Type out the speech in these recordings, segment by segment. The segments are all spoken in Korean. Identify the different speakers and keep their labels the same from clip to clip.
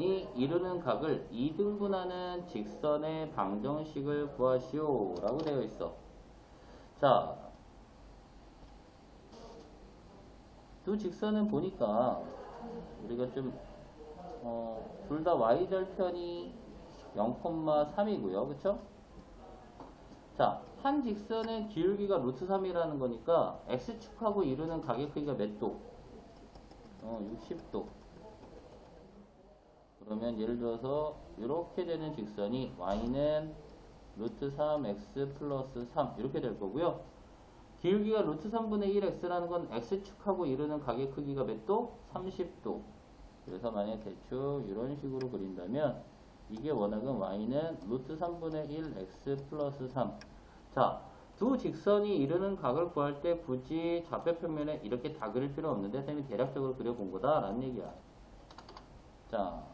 Speaker 1: 직선이 이루는 각을 2등분하는 직선의 방정식을 구하시오 라고 되어 있어 자, 두 직선은 보니까 우리가 좀 어, 둘 다 y절편이 0,3이고요. 그쵸? 자, 한 직선의 기울기가 루트 3이라는 거니까 x축하고 이루는 가격 크기가 몇 도? 어, 60도. 그러면 예를 들어서 이렇게 되는 직선이 y는 루트 3x 플러스 3 이렇게 될 거고요. 기울기가 루트 3분의 1x라는 건 x축하고 이루는 가격 크기가 몇 도? 30도. 그래서 만약 대충 이런 식으로 그린다면 이게 원학은 y는 루트 3분의 1x 플러스 3. 자, 두 직선이 이루는 각을 구할 때 굳이 좌표평면에 이렇게 다 그릴 필요 없는데 쌤이 대략적으로 그려본 거다라는 얘기야. 자,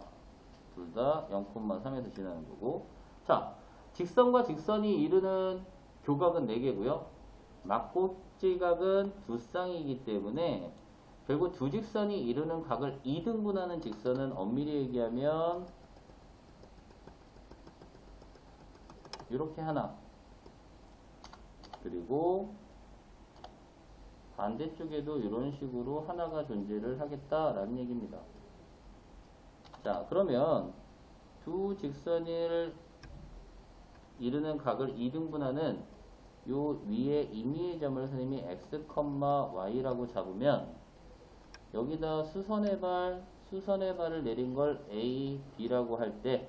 Speaker 1: 둘 다 0,3에서 지나는 거고. 자, 직선과 직선이 이루는 교각은 4개고요. 막고지각은 두 쌍이기 때문에 결국 두 직선이 이루는 각을 2등분하는 직선은 엄밀히 얘기하면 이렇게 하나 그리고 반대쪽에도 이런 식으로 하나가 존재를 하겠다라는 얘기입니다. 자 그러면 두 직선을 이루는 각을 2등분하는 요 위에 임의의 점을 선생님이 x, y라고 잡으면 여기다 수선의 발, 수선의 발을 내린 걸 a, b라고 할 때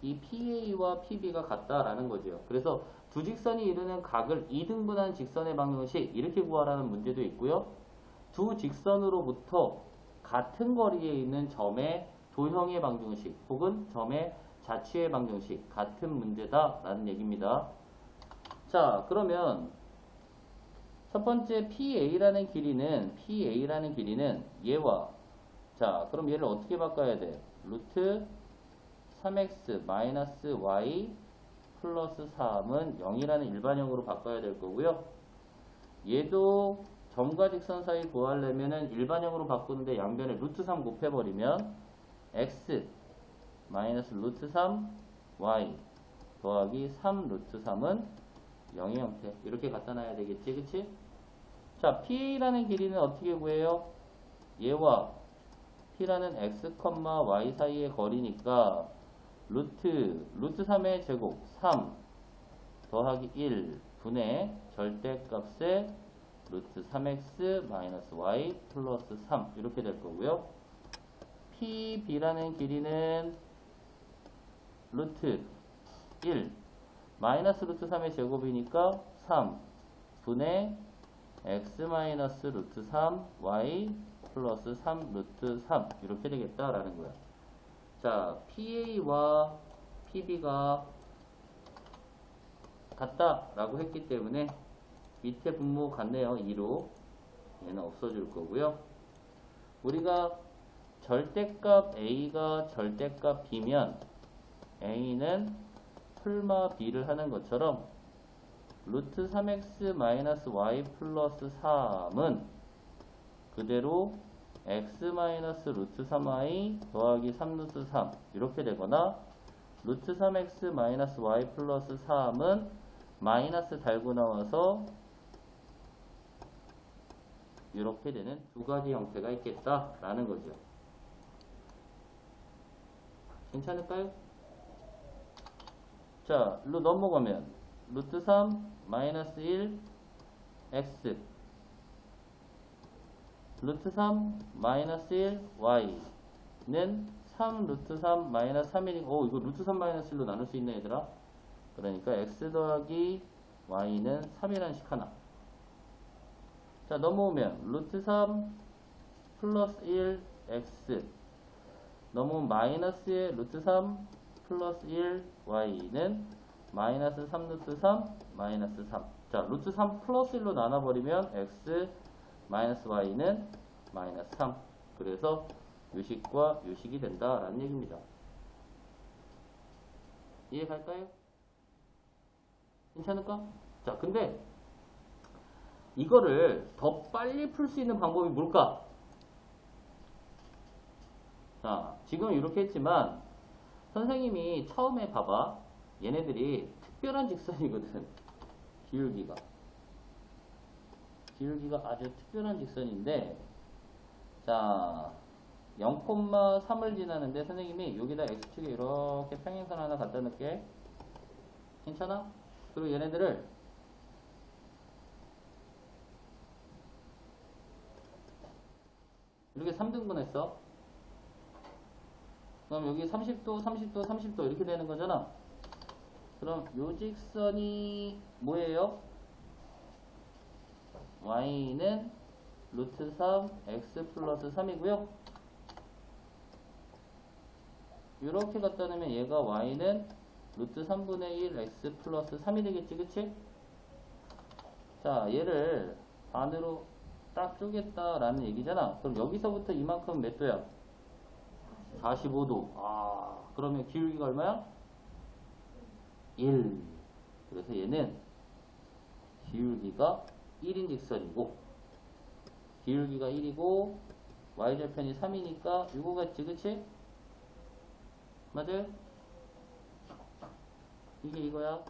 Speaker 1: 이 PA와 PB가 같다라는 거죠. 그래서 두 직선이 이루는 각을 2등분한 직선의 방정식 이렇게 구하라는 문제도 있고요. 두 직선으로부터 같은 거리에 있는 점의 도형의 방정식 혹은 점의 자취의 방정식 같은 문제다 라는 얘기입니다. 자 그러면 첫 번째 PA라는 길이는 PA라는 길이는 얘와 자 그럼 얘를 어떻게 바꿔야 돼? 루트 3x 마이너스 y 플러스 3은 0이라는 일반형으로 바꿔야 될 거고요. 얘도 점과 직선 사이 구하려면은 일반형으로 바꾸는데 양변에 루트 3 곱해버리면 x 마이너스 루트 3 y 더하기 3 루트 3은 0의 형태 이렇게 갖다 놔야 되겠지 그치? 자 PA라는 길이는 어떻게 구해요? 얘와 P라는 x, y 사이의 거리니까 루트, 루트 3의 제곱 3 더하기 1 분의 절대값의 루트 3x 마이너스 y 플러스 3 이렇게 될 거고요. PB라는 길이는 루트 1 마이너스 루트 3의 제곱이니까 3 분의 x 마이너스 루트 3 y 플러스 3 루트 3 이렇게 되겠다라는 거야. 자, PA와 PB가 같다라고 했기 때문에 밑에 분모 같네요. 2로. 얘는 없어질 거고요. 우리가 절대값 A가 절대값 B면 A는 풀마 B를 하는 것처럼 루트 3x 마이너스 y 플러스 3은 그대로 x 마이너스 루트 3y 더하기 3 루트 3 이렇게 되거나 루트 3x 마이너스 y 플러스 3은 마이너스 달고 나와서 이렇게 되는 두 가지 형태가 있겠다 라는 거죠. 괜찮을까요? 자, 로 넘어가면 루트 3 마이너스 1 x. 루트 3 마이너스 1 y는 3 루트 3 마이너스 3이니까 오 이거 루트 3 마이너스 1로 나눌 수 있네 얘들아. 그러니까 x 더하기 y는 3이라는 식 하나. 자 넘어오면 루트 3 플러스 1 x 넘어오면 마이너스의 루트 3 플러스 1 y는 마이너스 3 루트 3 마이너스 3 자 루트 3 플러스 1로 나눠버리면 x 마이너스 y는 마이너스 3 그래서 요식과 요식이 된다라는 얘기입니다. 이해 갈까요? 괜찮을까? 자 근데 이거를 더 빨리 풀 수 있는 방법이 뭘까? 자, 지금 이렇게 했지만 선생님이 처음에 봐봐. 얘네들이 특별한 직선이거든. 기울기가. 기울기가 아주 특별한 직선인데 자 0,3을 지나는데 선생님이 여기다 x축에 이렇게 평행선 하나 갖다 놓을게. 괜찮아? 그리고 얘네들을 이렇게 3등분 했어. 그럼 여기 30도, 30도, 30도 이렇게 되는 거잖아. 그럼 요 직선이 뭐예요? y는 루트 3 x 플러스 3이고요. 이렇게 갖다 놓으면 얘가 y는 루트 3분의 1 x 플러스 3이 되겠지, 그치? 자, 얘를 반으로 딱 쪼겠다라는 얘기잖아. 그럼 여기서부터 이만큼 몇 도야? 45도. 아, 그러면 기울기가 얼마야? 1. 그래서 얘는 기울기가 1인 직선이고, 기울기가 1이고, y절편이 3이니까 이거 같지, 그치? 맞아요? 이게 이거야.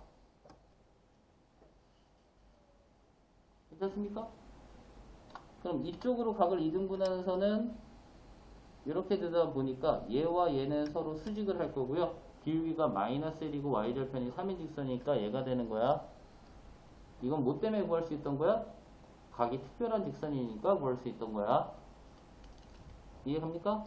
Speaker 1: 괜찮습니까? 그럼 이쪽으로 각을 이등분하는 선은 이렇게 되다 보니까 얘와 얘는 서로 수직을 할 거고요. 기울기가 마이너스 1이고 y절편이 3인 직선이니까 얘가 되는 거야. 이건 뭐 때문에 구할 수 있던 거야? 각이 특별한 직선이니까 구할 수 있던 거야. 이해갑니까?